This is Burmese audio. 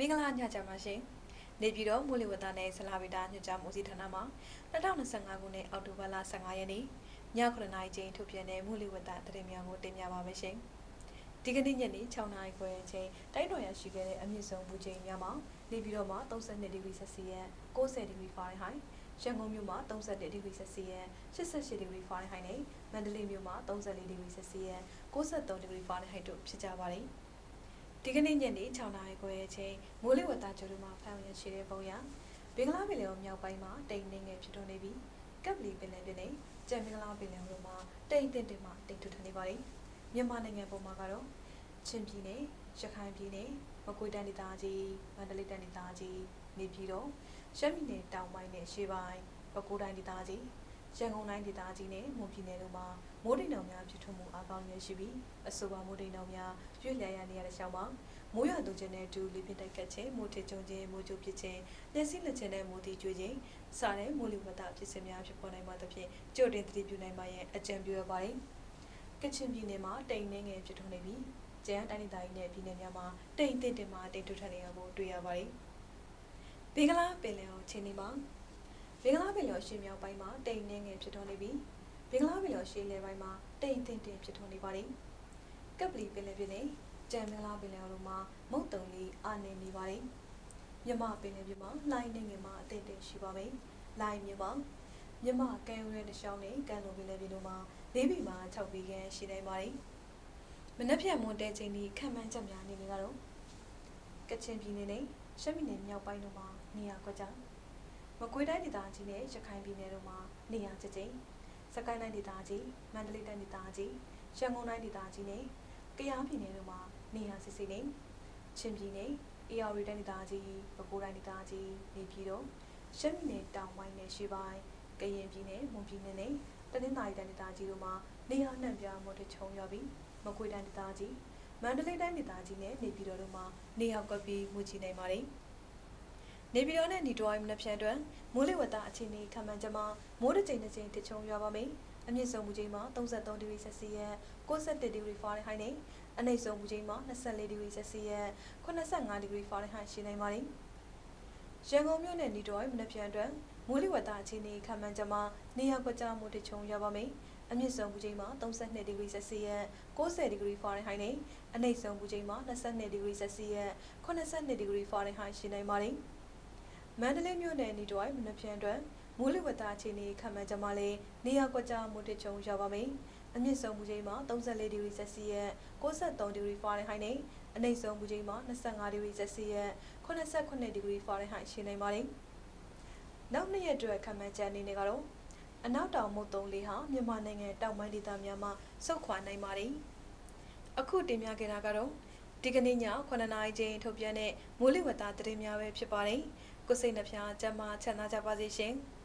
မင်္ဂလာညချမ်းပါရှင်နေပြည်တော်မိုးလေဝသနဲ့ဆလာဗီတာညွှန်ကြားမှုစီဌာနမှ2025ခုနှစ်အောက်တိုဘာလ15ရက်နေ့ည9:00နာရီချိန်ထုတ်ပြန်တဲ့မိုးလေဝသသတင်းများကိုတင်ပြပါမယ်ရှင်ဒီကနေ့ညနေ6:00နာရီခွဲအချိန်တိုင်းတော်ရရှိခဲ့တဲ့အမြင့်ဆုံးပူချိန်များမှာနေပြည်တော်မှာ32ဒီဂရီဆက်စီယပ်90ဒီဂရီဖာရင်ဟိုက်ရန်ကုန်မြို့မှာ31ဒီဂရီဆက်စီယပ်88ဒီဂရီဖာရင်ဟိုက်နဲ့မန္တလေးမြို့မှာ34ဒီဂရီဆက်စီယပ်63ဒီဂရီဖာရင်ဟိုက်တို့ဖြစ်ကြပါတယ် ဒီကနေ့ညနေ6:00နာရီခွဲအချိန်မိုးလေဝသကြိုးတို့မှာဖမ်းရရှိတဲ့ပုံရဘင်္ဂလားပင်လယ်ော်မြောက်ပိုင်းမှာတိမ်နှင်းငယ်ဖြစ်ထွန်းနေပြီးကပ်ပလီပင်လယ်ပြင်နဲ့ကြံမင်္ဂလာပင်လယ်တို့မှာတိမ်တင်တင်မှတိမ်ထွန်းနေပါတယ်မြန်မာနိုင်ငံပုံမှာကတော့ချင်းပြည်နယ်ရခိုင်ပြည်နယ်မကွေးတိုင်းဒေသကြီးမန္တလေးတိုင်းဒေသကြီးနေပြည်တော်ရှမ်းပြည်နယ်တောင်ပိုင်းနဲ့ရှေးပိုင်းပဲခူးတိုင်းဒေသကြီး ရန်ကုန်တိုင်းဒေသကြီးနဲ့မွန်ပြည်နယ်တို့မှာမိုးတိမ်တောင်များဖြစ်ထွန်းမှုအကောင်းရရှိပြီးအဆိုပါမိုးတိမ်တောင်များရွေ့လျားရနေရတဲ့ရှောင်းမှာမိုးရွာသွန်းခြင်းနဲ့အတူလေပြင်းတိုက်ခတ်ခြင်းမိုးထချုံခြင်းမိုးကြိုဖြစ်ခြင်းလက်စီလက်ခြင်းနဲ့မိုးတီကျွေးခြင်းစတဲ့မိုးလေဝသဖြစ်စဉ်များဖြစ်ပေါ်နိုင်မှာသဖြင့်ကြိုတင်သတိပြုနိုင်ပါရန်အကြံပြုရပါတယ်ကချင်ပြည်နယ်မှာတိမ်နှင်းငယ်ဖြစ်ထွန်းနေပြီးကျန်းတိုင်းဒေသကြီးနဲ့ပြည်နယ်များမှာတိမ်တင်တင်မှာတိမ်ထွန်းနေရကိုတွေ့ရပါတယ်ဘင်္ဂလားပင်လယ်အော်ချင်းနေမှာ ဘင်္ဂလားပင်လယ်အော်ရှေ့မြောက်ပိုင်းမှာတိမ်နှင်းငယ်ဖြစ်ထွန်းနေပြီးဘင်္ဂလားပင်လယ်အော်ရှေ့လယ်ပိုင်းမှာတိမ်တင်တင်ဖြစ်ထွန်းနေပါတယ်ကပ်ပလီပင်လယ်ပြင်နဲ့ကြံမင်္ဂလာပင်လယ်အော်တို့မှာမုတ်တုံလေးအာနေနေပါတယ်မြမပင်လယ်ပြင်မှာလိုင်းနေငယ်မှာအသင့်တင်ရှိပါမယ်လိုင်းမြမမြမကံရဲတစ်ချောင်းနဲ့ကံလိုပင်လယ်ပြင်တို့မှာ၄ဘီမှာ6ဘီခန့်ရှိနိုင်ပါတယ်မနက်ဖြန်မွန်တဲချိန်ဒီခံမှန်းချက်များအနေနဲ့ကတော့ကချင်ပြည်နယ်နဲ့ရှမ်းပြည်နယ်မြောက်ပိုင်းတို့မှာနေရာကွက်ကြ မကွေးတိုင်းဒေသကြီးနဲ့ရခိုင်ပြည်နယ်တို့မှာနေရာကျကျင်းစကိုင်းတိုင်းဒေသကြီးမန္တလေးတိုင်းဒေသကြီးရန်ကုန်တိုင်းဒေသကြီးနဲ့ကယားပြည်နယ်တို့မှာနေရာစစ်စစ်နဲ့ချင်းပြည်နယ်အေရဝတီတိုင်းဒေသကြီးပဲခူးတိုင်းဒေသကြီးနေပြည်တော်ရှမ်းပြည်နယ်တောင်ပိုင်းနဲ့ရှေးပိုင်းကရင်ပြည်နယ်မွန်ပြည်နယ်နဲ့တနင်္သာရီတိုင်းဒေသကြီးတို့မှာနေရာနှံ့ပြားမှုတချုံရွာပြီးမကွေးတိုင်းဒေသကြီးမန္တလေးတိုင်းဒေသကြီးနဲ့နေပြည်တော်တို့မှာနေရာကွက်ပြီးမူချီနိုင်ပါတယ်။ နေပြည်တော်နဲ့ညီတော်အိမ်မနက်ဖြန်အတွက်မိုးလေဝသအခြေအနေခန့်မှန်းချက်မှာမိုးတစ်ချိန်တစ်ချိန်တချုံရွာပါမယ်။အမြင့်ဆုံးမူချိန်မှာ33ဒီဂရီဆက်စီယပ်61ဒီဂရီဖာရင်ဟိုက်နဲ့အနိမ့်ဆုံးမူချိန်မှာ24ဒီဂရီဆက်စီယပ်85ဒီဂရီဖာရင်ဟိုက်ရှိနိုင်ပါတယ်။ရန်ကုန်မြို့နယ်ညီတော်အိမ်မနက်ဖြန်အတွက်မိုးလေဝသအခြေအနေခန့်မှန်းချက်မှာနေရာကွက်ကြားမိုးတစ်ချုံရွာပါမယ်။အမြင့်ဆုံးမူချိန်မှာ32ဒီဂရီဆက်စီယပ်60ဒီဂရီဖာရင်ဟိုက်နဲ့အနိမ့်ဆုံးမူချိန်မှာ22ဒီဂရီဆက်စီယပ်82ဒီဂရီဖာရင်ဟိုက်ရှိနိုင်ပါတယ်။ မန္တလေးမြို့နယ်နေတော်အိမ်မနက်ဖြန်အတွက်မိုးလေဝသအခြေအနေခန့်မှန်းချက်မှာလည်းနေရာကွက်ကြားမိုးတစ်ချုံရွာပါမယ်။အမြင့်ဆုံးမူချိန်မှာ34ဒီဂရီဆက်စီယပ်63ဒီဂရီဖာရင်ဟိုက်နဲ့အနိမ့်ဆုံးမူချိန်မှာ25ဒီဂရီဆက်စီယပ်89ဒီဂရီဖာရင်ဟိုက်ရှိနိုင်ပါတယ်။နောက်နှစ်ရက်အတွက်ခန့်မှန်းချက်အနေနဲ့ကတော့အနောက်တောင်မုတ်တုံလေးဟာမြန်မာနိုင်ငံတောင်ပိုင်းဒေသများမှာဆုတ်ခွာနိုင်ပါတယ်။အခုတင်ပြခဲ့တာကတော့ဒီကနေ့ည9နာရီချိန်ထုတ်ပြန်တဲ့မိုးလေဝသသတင်းများပဲဖြစ်ပါတယ်။ ကိုစိတ်နှဖျားစမ်းမချမ်းသာကြပါစေရှင်။